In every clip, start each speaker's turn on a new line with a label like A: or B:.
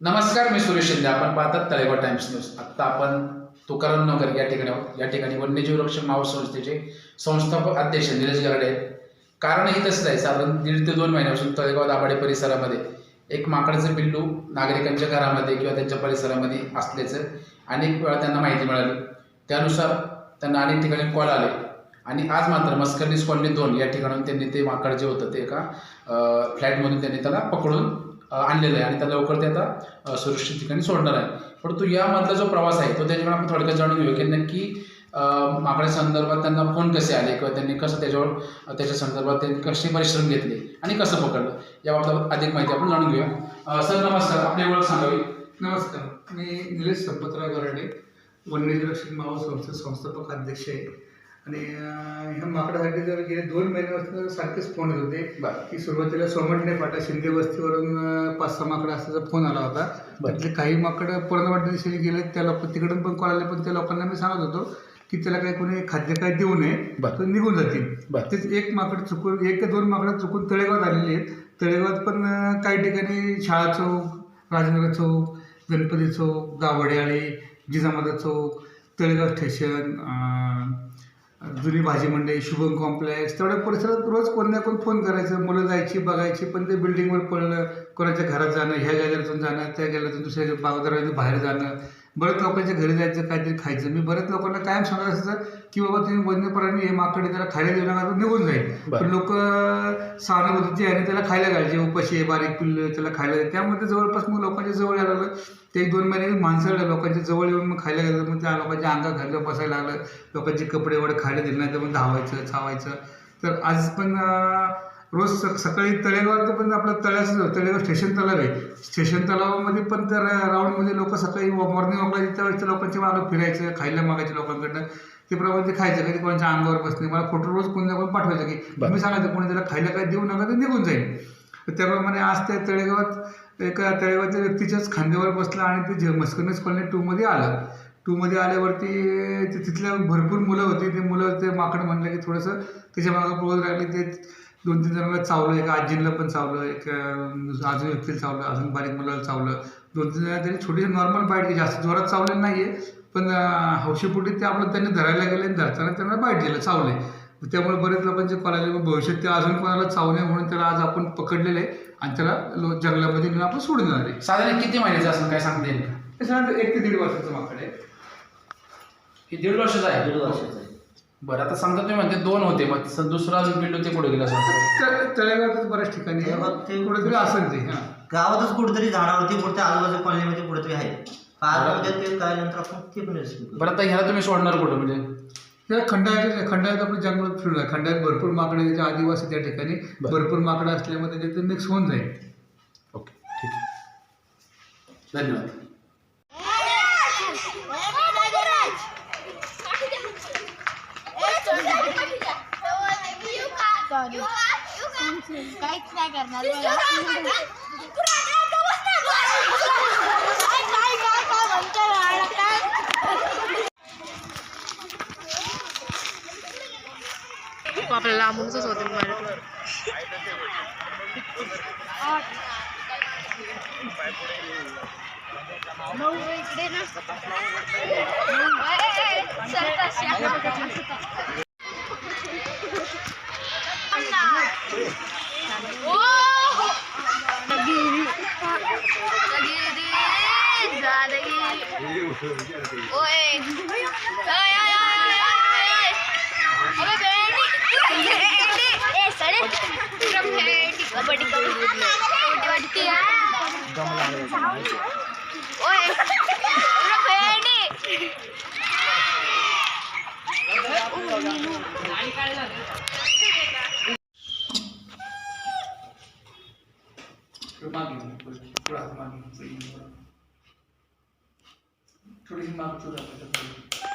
A: नमस्कार मी सुरेश शिंदे. आपण पाहतात तळेगाव टाइम्स न्यूज. आत्ता आपण तुकाराम नगर या ठिकाणी आहोत या ठिकाणी वन्यजीव रक्षण मावळ संस्थेचे संस्थापक अध्यक्ष निलेश गरडे आहेत. कारण हे तसंच आहे. साधारण दीड ते दोन महिन्यापासून तळेगाव दाभाडे परिसरामध्ये एक माकडाचं पिल्लू नागरिकांच्या घरामध्ये किंवा त्यांच्या परिसरामध्ये असल्याचं अनेक वेळा त्यांना माहिती मिळाली. त्यानुसार त्यांना अनेक ठिकाणी कॉल आले. आणि आज मात्र मस्करनीस कॉलनी दोन या ठिकाणून त्यांनी ते माकड जे होतं ते एका फ्लॅटमधून त्यांनी त्याला पकडून आणलेलं आहे आणि त्याला लवकर ते आता सुरक्षित ठिकाणी सोडणार आहे. परंतु यामधला जो प्रवास आहे तो त्याच्याकडे आपण थोडक्यात जाणून घेऊ की नक्की अं, माकड्या संदर्भात त्यांना फोन कसे आले किंवा त्यांनी कसं त्याच्यावर त्याच्या संदर्भात त्यांनी कसे परिश्रम घेतले आणि कसं पकडलं याबाबत अधिक माहिती आपण जाणून घेऊया. सर नमस्कार. आपली ओळख सांगावी
B: नमस्कार. मी निलेश संपतराव गराडे वन्यजीव रक्षण मावळ संस्थेचे संस्थापक अध्यक्ष आहे. आणि ह्या माकडासाठी जर गेले दोन महिन्यापासून सारखेच फोन येत होते. की सुरुवातीला सोमंडणे फाटा शिंदे वस्तीवरून पाच सहा माकडं असल्याचा फोन आला होता. त्यातले काही माकडं पूर्णवाडी दिशेने गेले त्या लोक तिकडून पण कॉल आले पण त्या लोकांना मी सांगत होतो की त्याला काही कोणी खाद्य काय देऊ नये
A: बरं.
B: तो निघून जातील. तेच एक माकड चुकून एक ते दोन माकडं चुकून तळेगावात आलेली आहेत. तळेगावात पण काही ठिकाणी शाळा चौक राजनगर चौक गणपती चौक दावड्याळी जिजामाता चौक तळेगाव स्टेशन जुनी भाजी मंडई शुभम कॉम्प्लेक्स तेवढ्या परिसरात रोज कोण ना कोण फोन करायचं. मुलं जायची बघायची पण ते बिल्डिंगवर पडलं कोणाच्या घरात जाणं ह्या गॅलरीतून जाणं त्या गॅलरीतून दुसऱ्या बागदारातून बाहेर जाणं. बरेच लोकांच्या घरी जायचं काहीतरी खायचं. मी बरेच लोकांना कायम सांगत असायचं की बाबा तुम्ही वन्य प्राणी हे माकडे त्याला खायला देऊ नका निघून जाईल. पण लोक सहानुभूतीची आणि त्याला खायला घालायचे उपाशी आहे बारीक पिल्ल त्याला खायला. त्यामध्ये जवळपास मग लोकांच्या जवळ यायला लागलं. ते एक दोन महिने माणसं लोकांच्या जवळ येऊन मग खायला गेलं मग त्या लोकांच्या अंगा घाललं बसायला लागलं. लोकांचे कपडे एवढे खायला दिले नाही तर मग धावायचं चावायचं. तर आज पण रोज सक सकाळी तळेगावात पण आपलं तळ्याचं तळेगाव स्टेशन तलाव आहे. स्टेशन तलावामध्ये पण तर राऊंडमध्ये लोक सकाळी मॉर्निंग वॉकला त्यावेळेस त्या लोकांच्या मागं फिरायचं खायला मागायचं लोकांकडनं. ते प्रमाणे ते खायचं. कधी कोणाच्या अंगावर बसणे मला फोटो रोज कोणी कोणी पाठवायचं की. तुम्ही सांगायचं कोणी त्याला खायला काय देऊ नका ते निघून जाईल. तर त्याप्रमाणे आज त्या तळेगावात एका तळेगावच्या व्यक्तीच्याच खांद्यावर बसला आणि ते जे मस्कनेस कॉलनी टूमध्ये आलं. टूमध्ये आल्यावरती ते तिथल्या भरपूर मुलं होती. ते मुलं ते माकड म्हणलं की थोडंसं त्याच्या मागं पळत राहिले. ते दोन तीन जणांना चावलं एका आजीला पण चावलं एक अजून व्यक्तीला चावलं अजून बारीक मुलाला चावलं. दोन तीन जणांना तरी छोटी नॉर्मल बाईट की जास्त जोरात चावलेलं नाही आहे पण हौशीपोटी ते आपलं त्यांनी धरायला गेले आणि धरताना त्यांना बाईट दिलं चावले. त्यामुळे बरेच लोकांचे कॉल आले मग भविष्यात ते अजून कोणाला चावू नये म्हणून त्याला आज आपण पकडलेलं आहे आणि त्याला जंगलामध्ये नेऊन आपण सोडून देणार आहे.
A: साधारण किती महिन्याचं असं काय सांगता येईल? का
B: हे साधारण एक ते दीड वर्षाचं माकड आहे.
A: हे दीड वर्षाचं आहे.
C: दीड वर्षाचा आहे.
A: बरं आता समजा तुम्ही म्हणते दोन होते मग स- दुसरा अजून पिल्लू ते कुठे गेला
B: त- तळेगावातच बऱ्याच ठिकाणी.
C: ते-
B: कुठेतरी असेल ते हां.
C: गावातच कुठेतरी झाडावरती कुठे आजूबाजू कॉलनीमध्ये कुठेतरी आहे. आज ते काय नंतर आपण ते पण rescue करू.
A: बरं आता ह्याला तुम्ही सोडणार कुठं म्हणजे?
B: त्या खंडाळ्याच्या खंडाळ्यात आपलं जंगलात फिरून आहे खंडाळ्यात भरपूर माकडे त्याच्या आदिवासी त्या ठिकाणी.
A: बरं.
B: भरपूर माकडं असल्यामुळे त्याच्यात मिक्स होऊन जाईल.
A: ओके ठीक आहे. धन्यवाद.
D: काहीच नाही करणार बघा. काय काय काय काय म्हणतोय बाळा, काय?
E: आपल्याला लांबूनच होते मराठी
D: नऊ इकडे ना. कबड्डी कबड्डी। वाटते
B: थोडीशी माग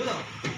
B: చూద్దాం